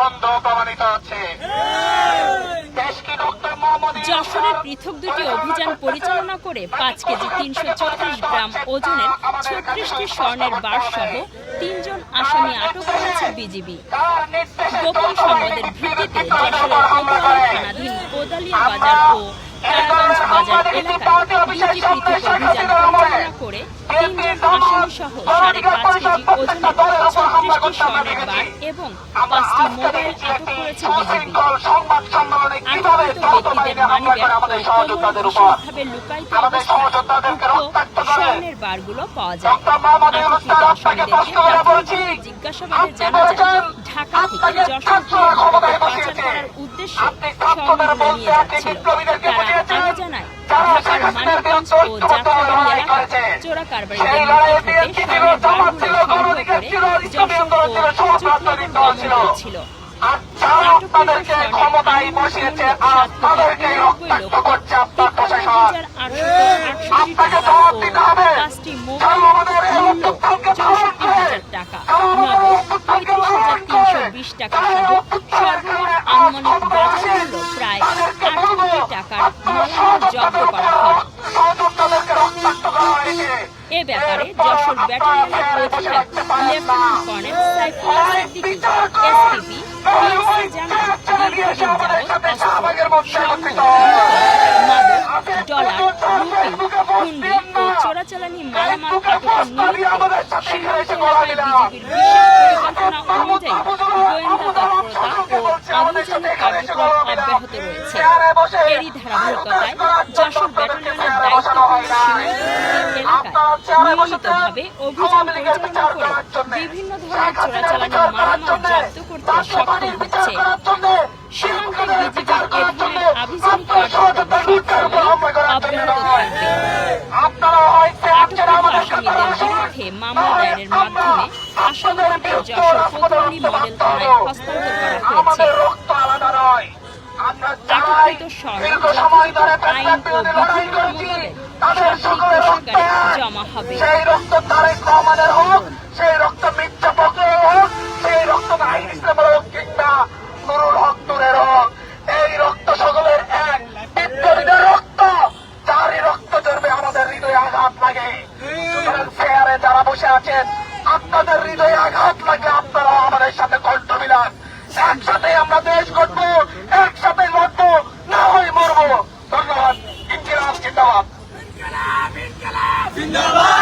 ছন্দ প্রমাণিত ইউনূস যশোরের পৃথক দুটি অভিযান পরিচালনা করে পাঁচ কেজি তিনশো চল্লিশ গ্রাম ওজনের ছত্রিশটি স্বর্ণের বার সহ তিনজন আসামি আটক করেছে বিজিবি। গোপন সংবাদের ভিত্তিতে যশোরের কোতোয়ালি থানাধীন কোদালিয়া বাজার ও তারাগঞ্জ বাজার এলাকায় দুটি পৃথক অভিযান পরিচালনা করে তিনজন আসামি সহ সাড়ে পাঁচ কেজি ওজনের ছত্রিশটি স্বর্ণের এবং পাঁচটি মোবাইল আটক করেছে বিজিবি সংবাদ সম্মেলনে কীভাবে আটককৃত ব্যক্তিদের মানিব্যাগ ও আমাদের কোমর সহযোদ্ধাদের উপর। বিশেষভাবে লুকায়িত অবস্থায় উক্ত স্বর্ণের বারগুলো পাওয়া যায়। ডক্টর মোহাম্মদ ইউনূস আটককৃত আসামিদেরকে প্রশ্ন করে বলছি প্রাথমিকভাবে জিজ্ঞাসাবাদে জানা যায় ঢাকা থেকে যশোর ছাত্র পাচার করার উদ্দেশ্যে নিয়ে যাচ্ছিল তারা বুঝিয়েছেন জানায় ঢাকার মানিকগঞ্জ ও যাত্রাবাড়ি লড়াই এলাকায় করেছেন। চোরা কারবারিদের ছিল, বারগুলো সংগ্রহ করে যশোর ও আপনাদেরকে ক্ষমতায় বসিয়েছে আর তাদেরকে রক্তাক্ত করছে আপনার প্রশাসন আপনাকে জবাব দিতে হবে আমাদের এই ধারণ করে টাকা বিশ টাকা সহ সর্বমোট আনুমানিক বাজার মূল্য প্রায় আট কোটি টাকার জব্দ করা ব্যাপারে যশোর ব্যাটালিয়নের অধিনায়ক lieutenant colonel Saifullah Siddiqui SPP PSC জানান দীর্ঘদিন যাবৎ অস্ত্র মাদক ডলার রুপি হুন্ডি ও চোরাচালানি মালামাল আটকের নিমিত্তে সীমান্ত এলাকায় বিজেপির বিশেষ পরিকল্পনা অনুযায়ী গোয়েন্দা তৎপরতা ও অভিযানিক কার্যক্রম অব্যাহত রয়েছে। এরই ধারাবাহিকতায় যশোর ব্যাটালিয়নের দায়িত্বপূর্ণ সীমান্তবর্তী এলাকায় নিয়মিতভাবে অভিযান পরিচালনা করে বিভিন্ন ধরনের চোরাচালানি মালামাল জব্দ করতে সক্ষম হচ্ছে। সীমান্তে বিজিবির এ ধরনের আভিযানিক কার্যক্রম সবসময় অব্যাহত থাকবে আপনারা হয়তো আটক আসামিদের বিরুদ্ধে মামলা দায়েরের মাধ্যমে যশোর কোতোয়ালি মডেল থানায় হস্তান্তর করা হয়েছে। আটককৃত আইন ও বিধির তাদের সকলের হবে। সেই রক্ত তারেক রহমানের হোক সেই রক্ত মির্জা ফখরুল হোক সেই রক্ত নাহিদ ইসলামের হোক কিংবা নুরুল হক নূরের হোক এই রক্ত সকলের এক। বিপ্লবীদের রক্ত যারই রক্ত জড়বে আমাদের হৃদয়ে আঘাত লাগে। সুতরাং ফেয়ারে যারা বসে আছেন আপনাদের হৃদয়ে আঘাত লাগলে আপনারা আমাদের সাথে কণ্ঠ মিলান। একসাথে আমরা দেশ গড়বো একসাথে লড়বো না হয় মরবো। ধন্যবাদ ইন্দিরা জিন্দাবাদ। জিন্দাবাদ জিন্দাবাদ!